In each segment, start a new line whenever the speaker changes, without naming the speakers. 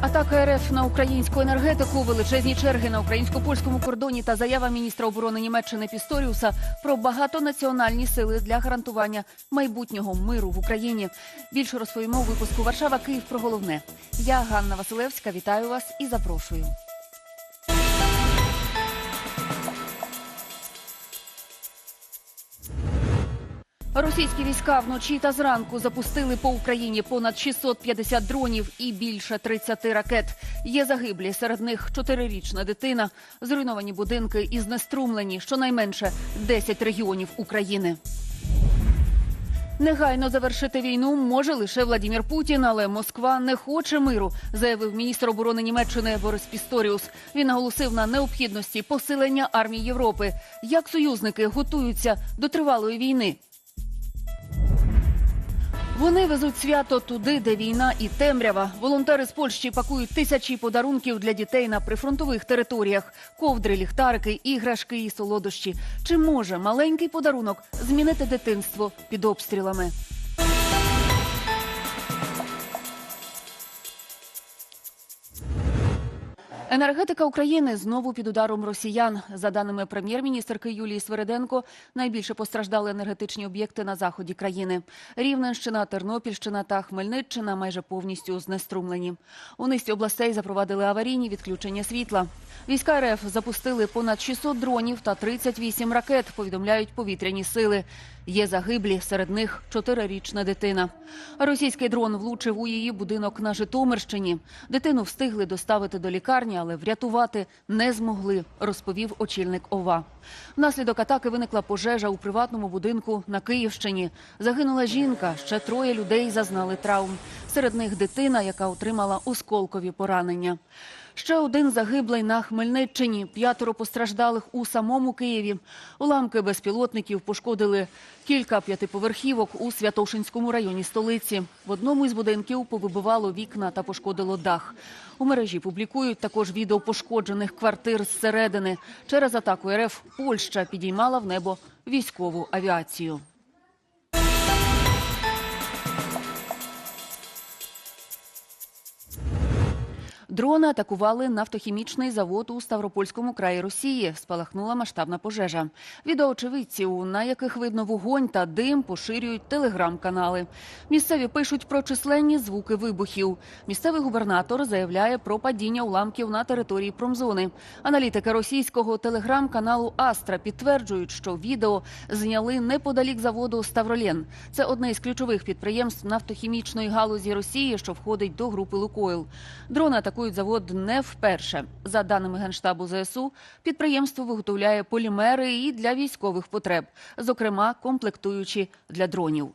Атака РФ на українську енергетику, величезні черги на українсько-польському кордоні та заява міністра оборони Німеччини Пісторіуса про багатонаціональні сили для гарантування майбутнього миру в Україні. Більше розповімо у випуску Варшава Київ про головне. Я Ганна Василевська. Вітаю вас і запрошую. Російські війська вночі та зранку запустили по Україні понад 650 дронів і більше 30 ракет. Є загиблі серед них чотирирічна дитина, зруйновані будинки і знеструмлені щонайменше 10 регіонів України. Негайно завершити війну може лише Владімір Путін, але Москва не хоче миру, заявив міністр оборони Німеччини Борис Пісторіус. Він наголосив на необхідності посилення армії Європи. Як союзники готуються до тривалої війни? Вони везуть свято туди, де війна і темрява. Волонтери з Польщі пакують тисячі подарунків для дітей на прифронтових територіях: ковдри, ліхтарики, іграшки і солодощі. Чи може маленький подарунок змінити дитинство під обстрілами? Енергетика України знову під ударом росіян. За даними прем'єр-міністрки Юлії Свереденко, найбільше постраждали енергетичні об'єкти на заході країни. Рівненщина, Тернопільщина та Хмельниччина майже повністю знеструмлені. У низці областей запровадили аварійні відключення світла. Війська РФ запустили понад 600 дронів та 38 ракет. Повідомляють повітряні сили. Є загиблі, серед них чотирирічна дитина. Російський дрон влучив у її будинок на Житомирщині. Дитину встигли доставити до лікарні, але врятувати не змогли, розповів очільник ОВА. Внаслідок атаки виникла пожежа у приватному будинку на Київщині. Загинула жінка, ще троє людей зазнали травм. Серед них дитина, яка отримала осколкові поранення. Ще один загиблий на Хмельниччині, п'ятеро постраждалих у самому Києві. Уламки безпілотників пошкодили кілька п'ятиповерхівок у Святошинському районі столиці. В одному із будинків повибивало вікна та пошкодило дах. У мережі публікують також відео пошкоджених квартир зсередини. Через атаку РФ Польща підіймала в небо військову авіацію. Дрони атакували нафтохімічний завод у Ставропольському краї Росії. Спалахнула масштабна пожежа. Відеоочевидців, на яких видно вогонь та дим, поширюють телеграм-канали. Місцеві пишуть про численні звуки вибухів. Місцевий губернатор заявляє про падіння уламків на території промзони. Аналітики російського телеграм-каналу Астра підтверджують, що відео зняли неподалік заводу Ставролєн. Це одне із ключових підприємств нафтохімічної галузі Росії, що входить до групи Лукойл. Дрони атакують завод не вперше. За даними генштабу ЗСУ, підприємство виготовляє полімери і для військових потреб, зокрема комплектуючі для дронів.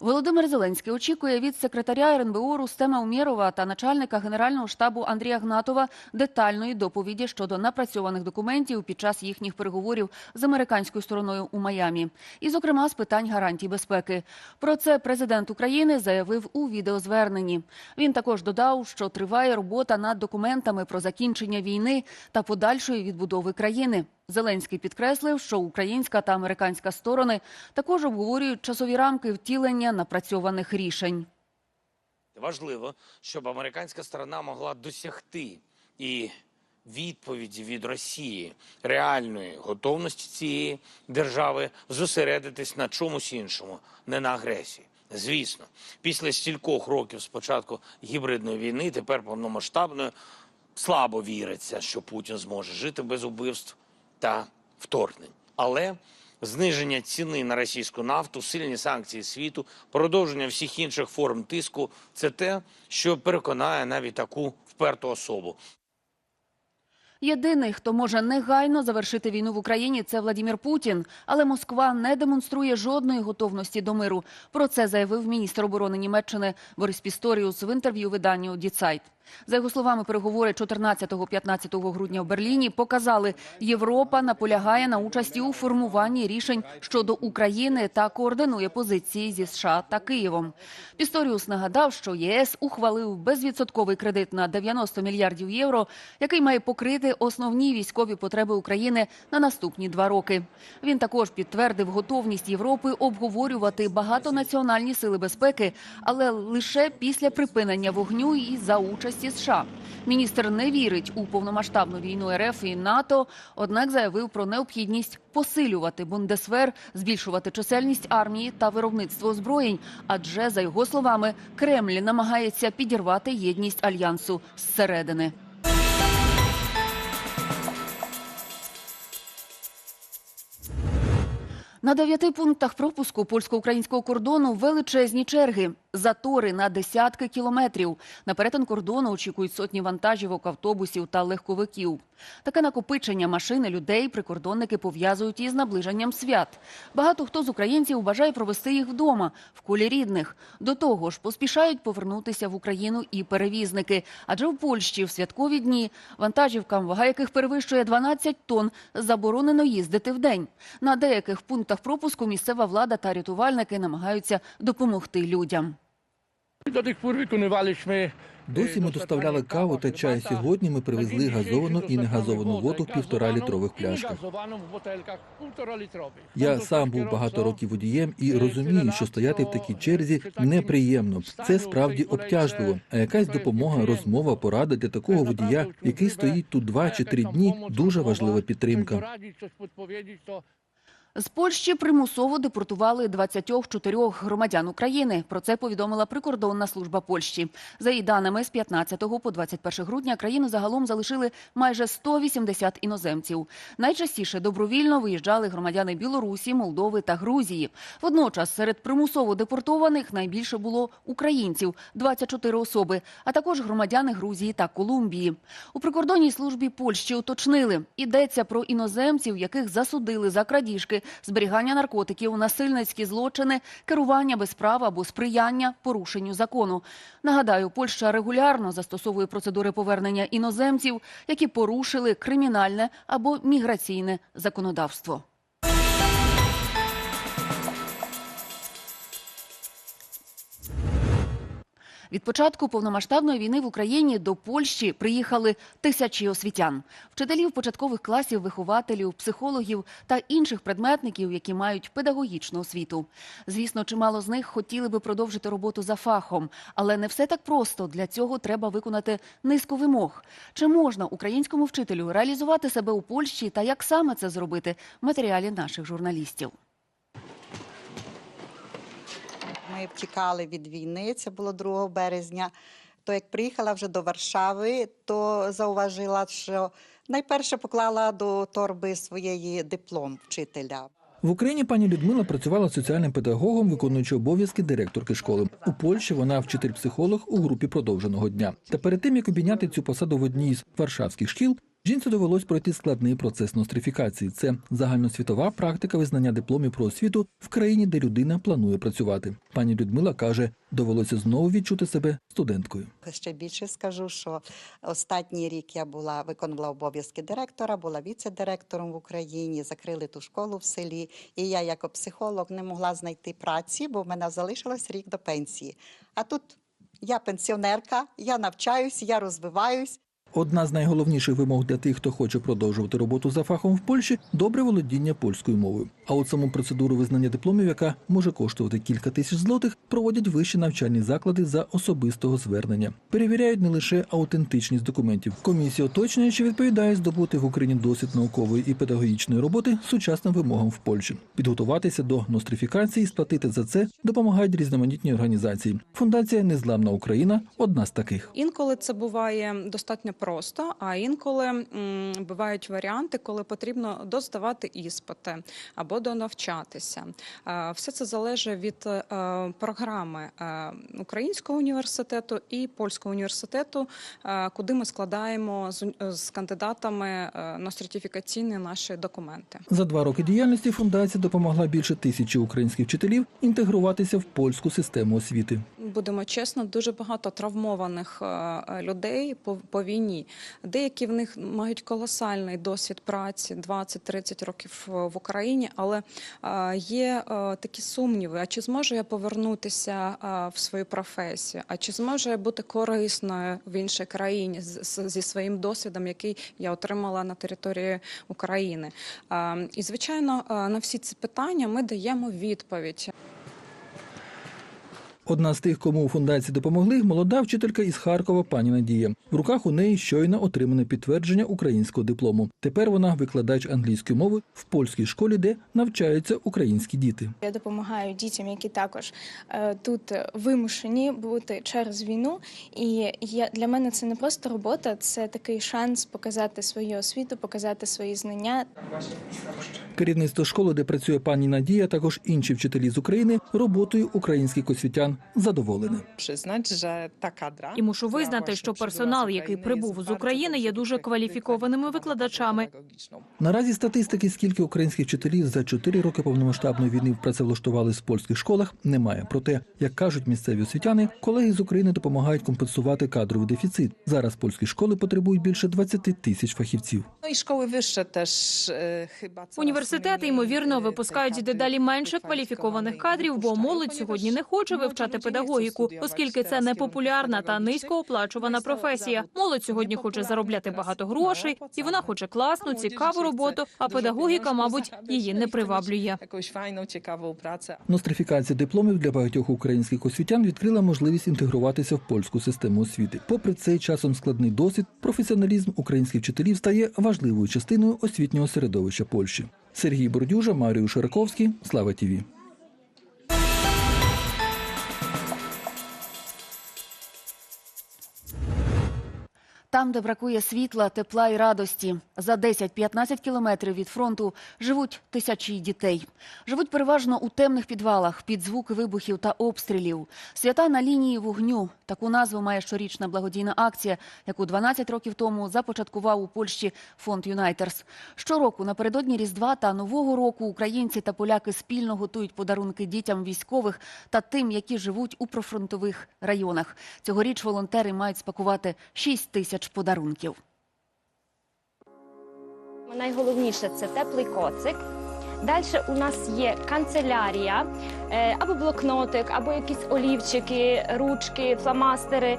Володимир Зеленський очікує від секретаря РНБО Рустема Умєрова та начальника генерального штабу Андрія Гнатова детальної доповіді щодо напрацьованих документів під час їхніх переговорів з американською стороною у Майамі, і, зокрема, з питань гарантій безпеки. Про це президент України заявив у відеозверненні. Він також додав, що триває робота над документами про закінчення війни та подальшої відбудови країни. Зеленський підкреслив, що українська та американська сторони також обговорюють часові рамки втілення напрацьованих рішень.
Важливо, щоб американська сторона могла досягти і відповіді від Росії реальної готовності цієї держави зосередитись на чомусь іншому, не на агресії. Звісно, після стількох років спочатку гібридної війни, тепер повномасштабної, слабо віриться, що Путін зможе жити без убивств та вторгнень. Але зниження ціни на російську нафту, сильні санкції світу, продовження всіх інших форм тиску це те, що переконає навіть таку вперту особу.
Єдиний, хто може негайно завершити війну в Україні, це Владімір Путін. Але Москва не демонструє жодної готовності до миру. Про це заявив міністр оборони Німеччини Борис Пісторіус в інтерв'ю виданню Діцайт. За його словами, переговори 14-15 грудня в Берліні показали, Європа наполягає на участі у формуванні рішень щодо України та координує позиції зі США та Києвом. Пісторіус нагадав, що ЄС ухвалив безвідсотковий кредит на 90 мільярдів євро, який має покрити основні військові потреби України на наступні два роки. Він також підтвердив готовність Європи обговорювати багатонаціональні сили безпеки, але лише після припинення вогню і за участі США. Міністр не вірить у повномасштабну війну РФ і НАТО, однак заявив про необхідність посилювати Бундесвер, збільшувати чисельність армії та виробництво озброєнь. Адже за його словами, Кремль намагається підірвати єдність альянсу зсередини. На дев'яти пунктах пропуску польсько-українського кордону величезні черги, затори на десятки кілометрів. На перетин кордону очікують сотні вантажівок, автобусів та легковиків. Таке накопичення машин і людей прикордонники пов'язують із наближенням свят. Багато хто з українців бажає провести їх вдома, в колі рідних. До того ж, поспішають повернутися в Україну і перевізники. Адже в Польщі в святкові дні вантажівкам, вага яких перевищує 12 тонн, заборонено їздити в день. На деяких пунктах пропуску місцева влада та рятувальники намагаються допомогти людям.
Wykonywaliśmy.
Досі ми доставляли каву та чай. Сьогодні ми привезли газовану і негазовану воду в півтора літрових пляшках. Я сам був багато років водієм і розумію, що стояти в такій черзі неприємно. Це справді обтяжливо. А якась допомога, розмова, порада для такого водія, який стоїть тут два чи три дні, дуже важлива підтримка.
З Польщі примусово депортували 24 громадян України. Про це повідомила прикордонна служба Польщі. За її даними, з 15 по 21 грудня країну загалом залишили майже 180 іноземців. Найчастіше добровільно виїжджали громадяни Білорусі, Молдови та Грузії. Водночас серед примусово депортованих найбільше було українців 24 особи, а також громадяни Грузії та Колумбії. У прикордонній службі Польщі уточнили, йдеться про іноземців, яких засудили за крадіжки, зберігання наркотиків, насильницькі злочини, керування без права або сприяння порушенню закону. Нагадаю, Польща регулярно застосовує процедури повернення іноземців, які порушили кримінальне або міграційне законодавство. Від початку повномасштабної війни в Україні до Польщі приїхали тисячі освітян, вчителів початкових класів, вихователів, психологів та інших предметників, які мають педагогічну освіту. Звісно, чимало з них хотіли би продовжити роботу за фахом, але не все так просто. Для цього треба виконати низку вимог. Чи можна українському вчителю реалізувати себе у Польщі та як саме це зробити матеріалі наших журналістів?
Ми втікали від війни, це було 2 березня. То як приїхала вже до Варшави, то зауважила, що найперше поклала до торби своєї диплом вчителя.
В Україні пані Людмила працювала соціальним педагогом, виконуючи обов'язки директорки школи. У Польщі вона вчитель-психолог у групі продовженого дня. Та перед тим як обійняти цю посаду в одній з варшавських шкіл, жінці довелось пройти складний процес нострифікації. Це загальносвітова практика визнання дипломів про освіту в країні, де людина планує працювати. Пані Людмила каже, довелося знову відчути себе студенткою.
Ще більше скажу, що останній рік я була виконувала обов'язки директора, була віце-директором в Україні, закрили ту школу в селі. І я, як психолог, не могла знайти праці, бо в мене залишилось рік до пенсії. А тут я пенсіонерка, я навчаюсь, я розвиваюсь.
Одна з найголовніших вимог для тих, хто хоче продовжувати роботу за фахом в Польщі добре володіння польською мовою. А от саму процедуру визнання дипломів, яка може коштувати кілька тисяч злотих, проводять вищі навчальні заклади за особистого звернення. Перевіряють не лише аутентичність документів. Комісія уточнює, чи відповідає здобути в Україні досвід наукової і педагогічної роботи сучасним вимогам в Польщі. Підготуватися до нострифікації, і сплатити за це допомагають різноманітні організації. Фундація Незламна Україна одна з таких.
Інколи це буває достатньо просто, а інколи бувають варіанти, коли потрібно доздавати іспити або донавчатися. Е, Все це залежить від е, програми е, Українського університету і Польського університету, куди ми складаємо з, кандидатами е, нострифікаційні наші документи.
За два роки діяльності фундація допомогла більше тисячі українських вчителів інтегруватися в польську систему освіти.
будемо чесно, дуже багато травмованих людей по, по війні. Деякі в них мають колосальний досвід праці 20-30 років в Україні, але є такі сумніви: а чи зможу я повернутися в свою професію? А чи зможу я бути корисною в іншій країні зі своїм досвідом, який я отримала на території України? І звичайно, на всі ці питання ми даємо відповідь.
Одна з тих, кому у фундації допомогли, молода вчителька із Харкова пані Надія. В руках у неї щойно отримане підтвердження українського диплому. Тепер вона викладач англійської мови в польській школі, де навчаються українські діти.
Я допомагаю дітям, які також е, тут вимушені бути через війну. І я, для мене це не просто робота, це такий шанс показати свою освіту, показати свої знання.
Керівництво школи, де працює пані Надія, також інші вчителі з України роботою українських освітян
że
І мушу визнати, що персонал, який прибув з України, є дуже кваліфікованими викладачами.
Наразі статистики, скільки українських вчителів за чотири роки повномасштабної війни працевлаштували в польських школах, немає. Проте, як кажуть місцеві освітяни, колеги з України допомагають компенсувати кадровий дефіцит. Зараз польські школи потребують більше 20 тисяч фахівців.
No i szkoły wyższe też e,
Університети, ймовірно,
e,
випускають дедалі менше кваліфікованих кадрів, бо молодь сьогодні не хоче
młodzi
вивчати педагогіку, оскільки це
teraz
не популярна та низькооплачувана професія. Молодь сьогодні хоче заробляти багато грошей, і вона хоче класну, цікаву роботу. А педагогіка, мабуть, її не приваблює.
Нострифікація дипломів для багатьох українських освітян відкрила можливість інтегруватися в польську систему освіти. Попри цей часом складний досвід, професіоналізм українських вчителів стає важливою частиною освітнього середовища Польщі. Сергій Бордюжа, Марію Шираковський, Слава Тіві.
Там, де бракує світла, тепла і радості. За 10-15 кілометрів від фронту живуть тисячі дітей. Живуть переважно у темних підвалах під звуки вибухів та обстрілів. Свята на лінії вогню. Таку назву має щорічна благодійна акція, яку 12 років тому започаткував у Польщі фонд Юнайтерс. Щороку напередодні Різдва та Нового року українці та поляки спільно готують подарунки дітям військових та тим, які живуть у профронтових районах. Цьогоріч волонтери мають спакувати 6 тисяч подарунків.
Найголовніше це теплий коцик. Далі у нас є канцелярія, е, або блокнотик, або якісь олівчики, ручки, фломастери,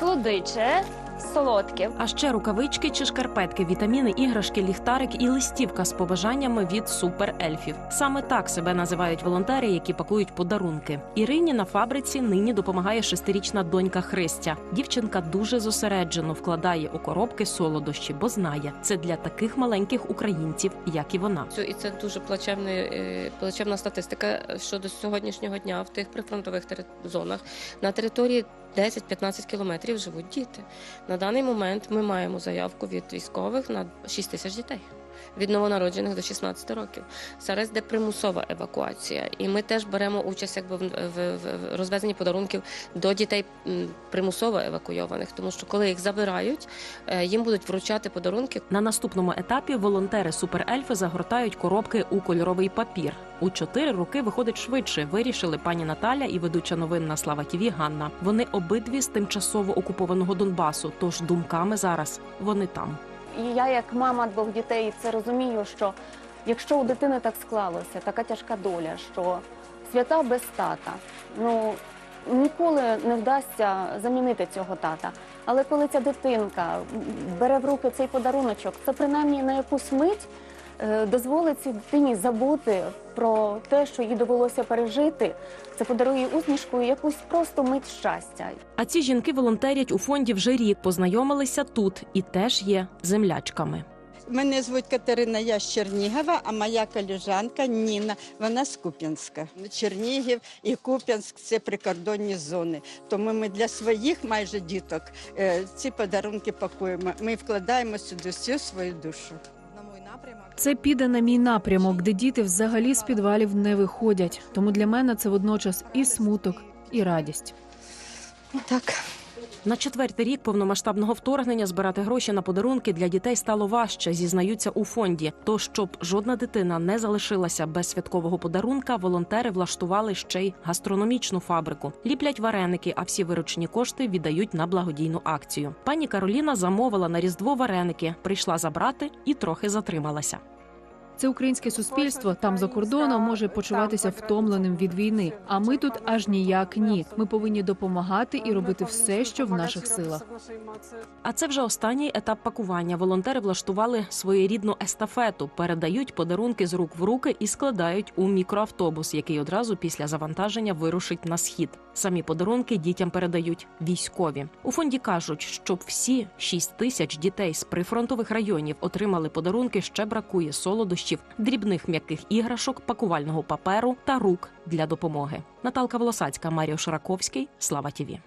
солодиче, солодке.
А ще рукавички чи шкарпетки, вітаміни, іграшки, ліхтарик і листівка з побажаннями від суперельфів. Саме так себе називають волонтери, які пакують подарунки. Ірині на фабриці нині допомагає шестирічна донька Христя. Дівчинка дуже зосереджено вкладає у коробки солодощі, бо знає, це для таких маленьких українців, як і вона.
І це дуже плачевна, е, плачевна статистика щодо сьогоднішнього дня в тих прифронтових зонах. На території 10-15 кілометрів живуть діти. На даний момент ми маємо заявку від військових на 6 тисяч дітей. Від новонароджених до 16 років. Зараз йде примусова евакуація, і ми теж беремо участь якби в, в- в розвезенні подарунків до дітей примусово евакуйованих, тому що коли їх забирають, е, їм будуть вручати подарунки
На наступному етапі волонтери суперельфи загортають коробки у кольоровий папір. У чотири роки виходить швидше. Вирішили пані Наталя і ведуча новин на Слава Тіві Ганна. Вони обидві з тимчасово окупованого Донбасу. Тож думками зараз вони там.
І я, як мама двох дітей, це розумію, що якщо у дитини так склалося, така тяжка доля, що свята без тата, ну ніколи не вдасться замінити цього тата. Але коли ця дитинка бере в руки цей подаруночок, це принаймні на якусь мить дозволить цій дитині забути про те, що їй довелося пережити. Це подарує усмішку і якусь просто мить щастя.
А ці жінки волонтерять у фонді вже рік. Познайомилися тут і теж є землячками.
Мене звуть Катерина, я з Чернігова, а моя колежанка Ніна, вона з Куп'янська. Чернігів і Куп'янськ це прикордонні зони. Тому ми для своїх майже діток е, ці подарунки пакуємо. Ми вкладаємо сюди всю свою душу.
Це піде на мій напрямок, де діти взагалі з підвалів не виходять. Тому для мене це водночас і смуток, і радість.
Так,
На четвертий рік повномасштабного вторгнення збирати гроші на подарунки для дітей стало важче, зізнаються у фонді. То щоб жодна дитина не залишилася без святкового подарунка, волонтери влаштували ще й гастрономічну фабрику. Ліплять вареники, а всі виручені кошти віддають на благодійну акцію. Пані Кароліна замовила на різдво вареники, прийшла забрати і трохи затрималася.
Це українське суспільство там за кордоном може почуватися втомленим від війни. А ми тут аж ніяк ні. Ми повинні допомагати і робити все, що в наших силах.
А це вже останній етап пакування. Волонтери влаштували своєрідну естафету, передають подарунки з рук в руки і складають у мікроавтобус, який одразу після завантаження вирушить на схід. Самі подарунки дітям передають військові. У фонді кажуть, щоб всі 6 тисяч дітей з прифронтових районів отримали подарунки. Ще бракує солодощів, дрібних м'яких іграшок, пакувального паперу та рук для допомоги. Наталка Волосацька, Маріо Шараковський, Слава Тіві.